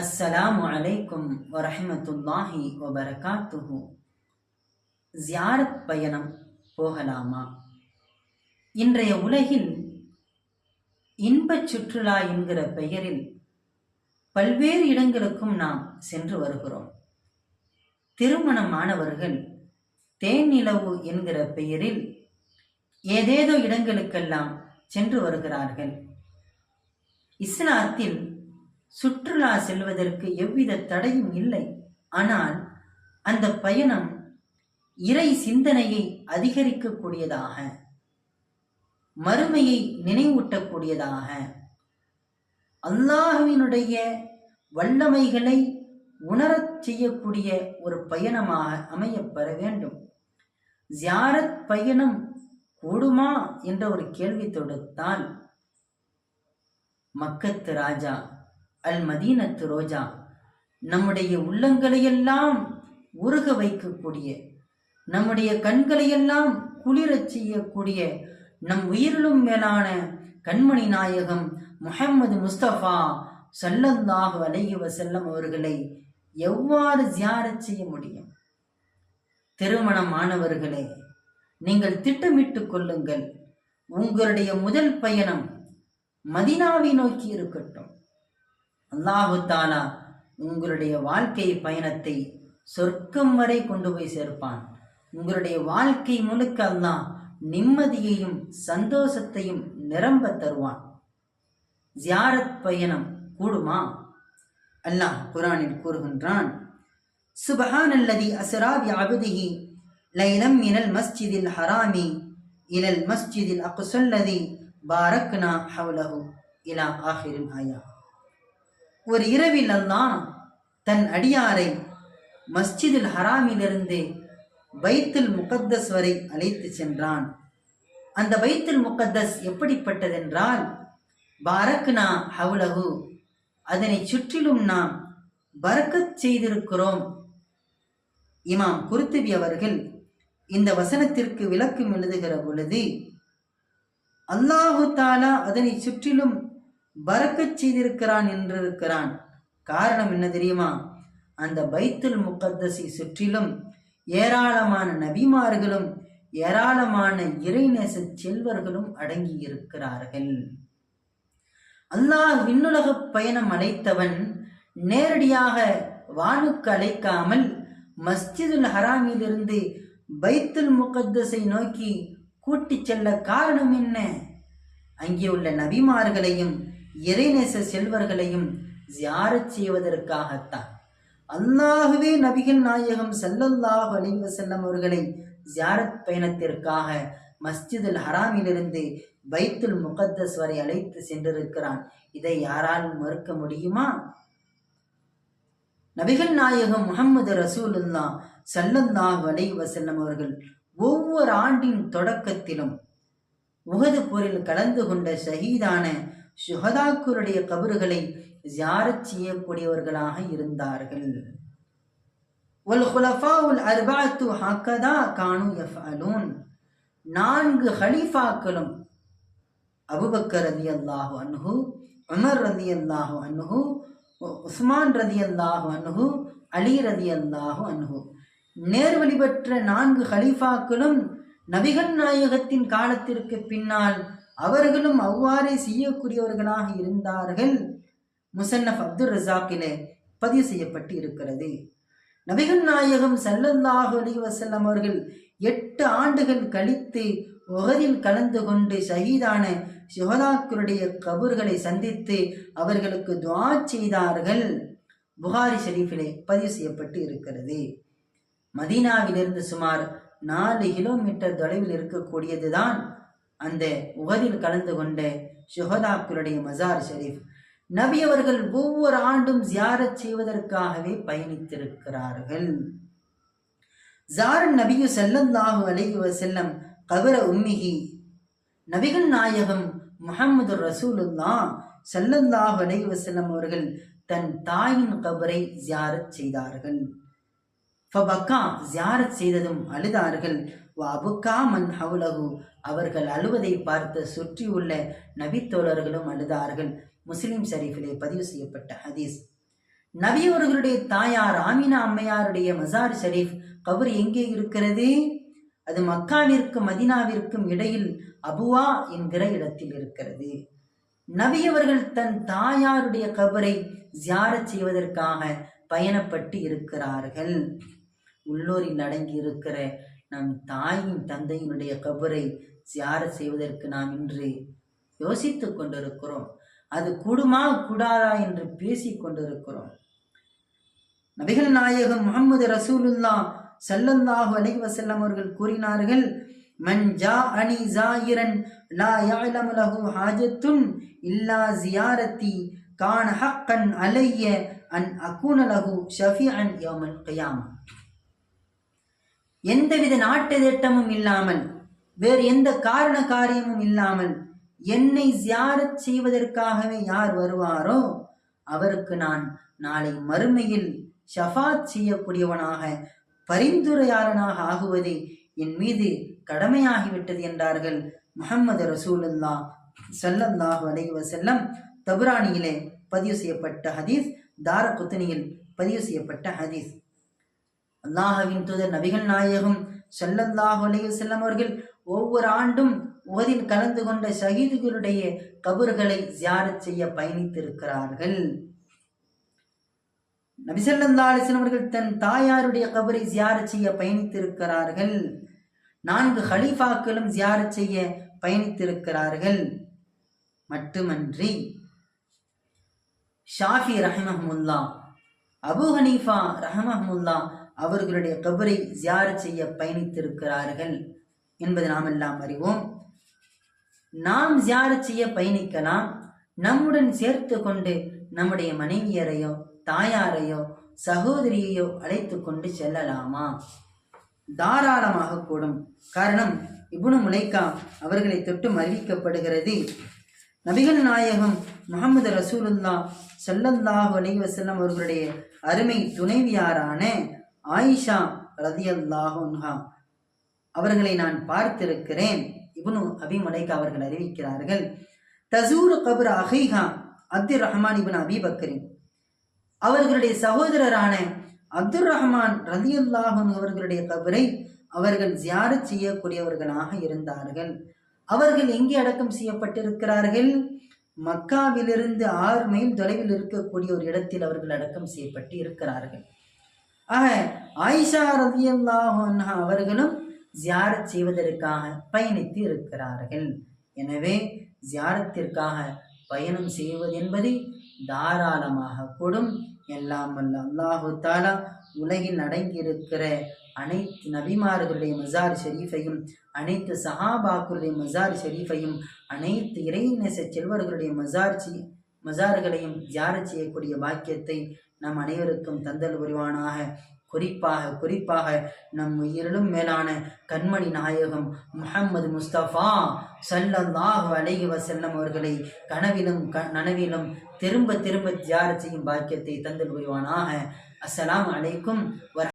அஸ்ஸலாமு அலைக்கும் வரஹமத்துல்லாஹி வபரகாத்துஹு. ஜியாரத் பயணம் போகலாமா? இன்றைய உலகில் இன்பச் சுற்றுலா என்கிற பெயரில் பல்வேறு இடங்களுக்கும் நாம் சென்று வருகிறோம். திருமணமானவர்கள் தேனிலவு என்கிற பெயரில் ஏதேதோ இடங்களுக்கெல்லாம் சென்று வருகிறார்கள். இஸ்லாத்தில் சுற்றுலா செல்வதற்கு எவ்வித தடையும் இல்லை. ஆனால் அந்த பயணம் இறை சிந்தனையை அதிகரிக்கக்கூடியதாக மறுமையை நினைவூட்டக்கூடியதாக அல்லாஹுவினுடைய வல்லமைகளை உணரச் செய்யக்கூடிய ஒரு பயணமாக அமையப்பெற வேண்டும். ஜியாரத் பயணம் கூடுமா என்ற ஒரு கேள்வி தொடுத்தால் மக்கத்து ராஜா அல் மதீனத்து ரோஜா நம்முடைய உள்ளங்களையெல்லாம் உருக வைக்கக்கூடிய நம்முடைய கண்களையெல்லாம் குளிரச் செய்யக்கூடிய நம் உயிரிலும் மேலான கண்மணி நாயகம் முஹம்மது முஸ்தபா சல்லந்தாக அலைஹி வசல்லம் அவர்களை எவ்வாறு ஜியாரச் செய்ய முடியும்? திருமணம் ஆனவர்களே நீங்கள் திட்டமிட்டுக் கொள்ளுங்கள். உங்களுடைய முதல் பயணம் மதினாவை நோக்கி இருக்கட்டும். அல்லாஹு தாலா உங்களுடைய வாழ்க்கை பயணத்தை சொர்க்கம் வரை கொண்டு போய் சேர்ப்பான். உங்களுடைய வாழ்க்கை முழுக்க அல்லாஹ் நிம்மதியையும் சந்தோஷத்தையும் நிரம்ப தருவான். ஜியாரத் பயணம் கூடுமா? அல்லாஹ் குரானில் கூறுகின்றான் சுபஹான் அல்லதி அசராபி அபுதிஹி லைலம் இனல் மஸ்ஜிதில் ஹராமி இலல் மஸ்ஜிதில் அக்குசல்லதி பாரக்னா ஹவுலஹு. இலா ஆஹிரின் ஆயா ஒரு இரவில் அல்லாஹ் தன் அடியாரை மஸ்ஜிதில் ஹராமிலிருந்து பைத்துல் முகத்தஸ் வரை அழைத்து சென்றான். அந்த பைத்துல் முகத்தஸ் எப்படிப்பட்டதென்றால் பாரக்னா ஹவுலகு அதனை சுற்றிலும் நாம் பறக்கச் செய்திருக்கிறோம். இமாம் குருத்துவி அவர்கள் இந்த வசனத்திற்கு விளக்கம் எழுதுகிற பொழுது அல்லாஹு தாலா அதனை சுற்றிலும் பறக்கச் செய்திருக்கிறான் என்றிருக்கிறான். காரணம் என்ன தெரியுமா? அந்த பைத்துல் முகத்தஸை சுற்றிலும் ஏராளமான நபிமார்களும் ஏராளமான இறைநேச செல்வர்களும் அடங்கி இருக்கிறார்கள் அல்லாஹ் விண்ணுலக பயணம் அழைத்தவன் நேரடியாக வானுக்கு அழைக்காமல் மஸ்ஜிதுல் ஹராமிலிருந்து பைத்துல் முகத்தஸை நோக்கி கூட்டிச் செல்ல காரணம் என்ன? அங்கே உள்ள நபிமார்களையும் இறைநேச செல்வர்களையும் ஜியாரச் செய்வதற்காகத்தான். அல்லாகவே நபிகள் நாயகம் செல்லல்லாஹ் அலைவ செல்லம் அவர்களை ஜியாரத் பயணத்திற்காக மஸ்ஜிதுல் ஹராமிலிருந்து பைத்துல் முகத்தஸ் வரை அழைத்து சென்றிருக்கிறான். இதை யாராலும் மறுக்க முடியுமா? நபிகள் நாயகம் முகமது ரசூலுல்லா சல்லல்லாஹ் அலைவ செல்லம் அவர்கள் ஒவ்வொரு ஆண்டின் தொடக்கத்திலும் உகது போரில் கலந்து கொண்ட ஷஹீதான சுகதாக்களுடைய கபறுகளை ஜியாரச் செய்யக்கூடியவர்களாக இருந்தார்கள். நான்கு ஹலீஃபாக்களும் அபுபக்கர் ரதி அல்லாஹு அன்ஹு உமர் ரதி அல்லாஹு அன்ஹு உஸ்மான் ரதி அல்லாஹு அன்ஹு அலி ரதி அல்லாஹு அன்ஹு. நேர்வழி பெற்ற நான்கு ஹலீஃபாக்களும் நபிகள் நாயகத்தின் காலத்திற்கு பின்னால் அவர்களும் அவ்வாறே செய்யக்கூடியவர்களாக இருந்தார்கள். முசன்னப் அப்துல் ரசாக்கிலே பதிவு செய்யப்பட்டு இருக்கிறது. நபிகள் நாயகம் சல்லல்லாஹு அலி வசல்லம் அவர்கள் எட்டு ஆண்டுகள் கழித்து உகதில் கலந்து கொண்டு ஷஹீதான சுகதாக்களுடைய கபூர்களை சந்தித்து அவர்களுக்கு துவா செய்தார்கள். புகாரி ஷெரீஃபிலே பதிவு செய்யப்பட்டு இருக்கிறது. மதீனாவிலிருந்து சுமார் நாலு கிலோமீட்டர் தொலைவில் இருக்கக்கூடியதுதான் அந்த உகதில் கலந்து கொண்ட சுகதாக்களுடைய மசார் ஷெரீஃப் நபி அவர்கள் ஒவ்வொரு ஆண்டும் ஜியாரத் செய்வதற்காகவே பயணித்திருக்கிறார்கள். ஜார் நபியு செல்லந்தாகு அலைவ செல்லம் கபர உம்மிகி நபிகள் நாயகம் முகமது ரசூலுல்லா செல்லந்தாகு அலைவ செல்லம் அவர்கள் தன் தாயின் கபரை ஜியாரத் செய்தார்கள். ஃபபக்கா ஜியாரத் செய்ததும் அழுதார்கள். அபுக்கா மன் ஹவுலகு அவர்கள் அழுவதை பார்த்து சுற்றியுள்ள நபித்தோழர்களும் அழுதார்கள். முஸ்லிம் ஷரீஃபிலே பதிவு செய்யப்பட்ட ஹதீஸ். நபி அவர்களுடைய தாயார் ஆமினா அம்மையாருடைய மசார் ஷரீஃப் கபர் எங்கே இருக்கிறது? அது மக்காவிற்கும் மதினாவிற்கும் இடையில் அபுவா என்கிற இடத்தில் இருக்கிறது. நபி அவர்கள் தன் தாயாருடைய கபரை ஜியாரச் செய்வதற்காக பயணப்பட்டு இருக்கிறார்கள். உள்ளூரில் அடங்கியிருக்கிற நம் தாயின் தந்தையினுடைய கபரை சியார செய்வதற்கு நாம் இன்று யோசித்துக் கொண்டிருக்கிறோம். அது கூடுமா கூடாதா என்று பேசிக் கொண்டிருக்கிறோம். நபிகள் நாயகம் முகமது ரசூலுல்லா ஸல்லல்லாஹு அலைஹி செல்லம் அவர்கள் கூறினார்கள் மன் ஜா அனி ஜாயிரன் லா யஅலமு லஹு ஹாஜத்துன் இல்லா ஜியாரத்தி கான ஹக்கன் அலைய அன் அகூன லஹு ஷஃபிஅன் யௌமல் கியாமா. எந்தவித நாட்டு திட்டமும் இல்லாமல் வேறு எந்த காரண காரியமும் இல்லாமல் என்னை ஜியாரத் செய்வதற்காகவே யார் வருவாரோ அவருக்கு நான் நாளை மறுமையில் ஷஃபாத் செய்யக்கூடியவனாக பரிந்துரையாளனாக ஆகுவதே என் மீது கடமையாகிவிட்டது என்றார்கள் முகமது ரசூலுல்லா ஸல்லல்லாஹு அலைஹி செல்லம் தபுராணியிலே பதிவு செய்யப்பட்ட ஹதீஸ் தார குத்தனியில் பதிவு செய்யப்பட்ட ஹதீஸ். அல்லாஹவின் தூதர் நபிகள் நாயகம் செல்லல்லாஹ் அலைஹி வஸல்லம் அவர்கள் ஒவ்வொரு ஆண்டும் உகதில் கலந்து கொண்ட ஷஹீதுகளுடைய கபர்களை ஜியாரத் செய்ய பயணித்திருக்கிறார்கள். நபிசல்லா அலிஸ்லாம் அவர்கள் தன் தாயாருடைய கபரை ஜியாரத் செய்ய பயணித்திருக்கிறார்கள். நான்கு ஹலீஃபாக்களும் ஜியாரத் செய்ய பயணித்திருக்கிறார்கள். மட்டுமன்றி ஷாஃபி ரஹமஹமுல்லா அபு ஹனீஃபா ரஹமஹமுல்லா அவர்களுடைய கபரை ஜியார் செய்ய பயணித்திருக்கிறார்கள் என்பது நாம் எல்லாம் அறிவோம். நாம் ஜியாரத் செய்ய பயணிக்கலாம். நம்முடன் சேர்த்து கொண்டு நம்முடைய மனைவியரையோ தாயாரையோ சகோதரியையோ அழைத்து கொண்டு செல்லலாமா? தாராளமாக கூடும். காரணம் இபுனு முலைக்கா அவர்களை தொட்டும் அறிவிக்கப்படுகிறது. நபிகள் நாயகம் முகமது ரசூலுல்லா ஸல்லல்லாஹு அலைஹி வஸல்லம் அவர்களுடைய அருமை துணைவியாரான ஆயிஷா ரதி அல்லாஹா அவர்களை நான் பார்த்திருக்கிறேன். இவனு அபிமலைக்கு அவர்கள் அறிவிக்கிறார்கள் தசூர் கபர் அஹைஹா அப்துல் ரஹ்மான் இவன் அபிபக்கரின் அவர்களுடைய சகோதரரான அப்துல் ரஹ்மான் ரலியல்லாஹு அவர்களுடைய கபரை அவர்கள் ஜியாரத் செய்யக்கூடியவர்களாக இருந்தார்கள். அவர்கள் எங்கே அடக்கம் செய்யப்பட்டிருக்கிறார்கள்? மக்காவிலிருந்து ஆறு மைல் தொலைவில் இருக்கக்கூடிய ஒரு இடத்தில் அவர்கள் அடக்கம் செய்யப்பட்டு இருக்கிறார்கள் ஆக ஆயிஷா ரலியல்லாஹு அவர்களும் ஜியாரத் செய்வதற்காக பயணித்து இருக்கிறார்கள் எனவே ஜியாரத்திற்காக பயணம் செய்வது என்பது தாராளமாக கூடும். எல்லாம் வல்ல அல்லாஹு தாலா உலகில் அடங்கியிருக்கிற அனைத்து நபிமார்களுடைய மசார் ஷெரீஃபையும் அனைத்து சஹாபாக்களுடைய மசார் ஷெரீஃபையும் அனைத்து இறைநேச செல்வர்களுடைய மசார் சி மசார்களையும் ஜியாரச் செய்யக்கூடிய பாக்கியத்தை நம் அனைவருக்கும் தந்தல் புரிவானாக. குறிப்பாக குறிப்பாக நம் உயிரிலும் மேலான கண்மணி நாயகம் முஹம்மது முஸ்தபா சல்லல்லாஹ் அலைஹி வசல்லம் அவர்களை கனவிலும் க நனவிலும் திரும்ப திரும்ப தியார செய்யும் பாக்கியத்தை தந்தல் புரிவானாக. அஸ்ஸலாம் அலைக்கும் வர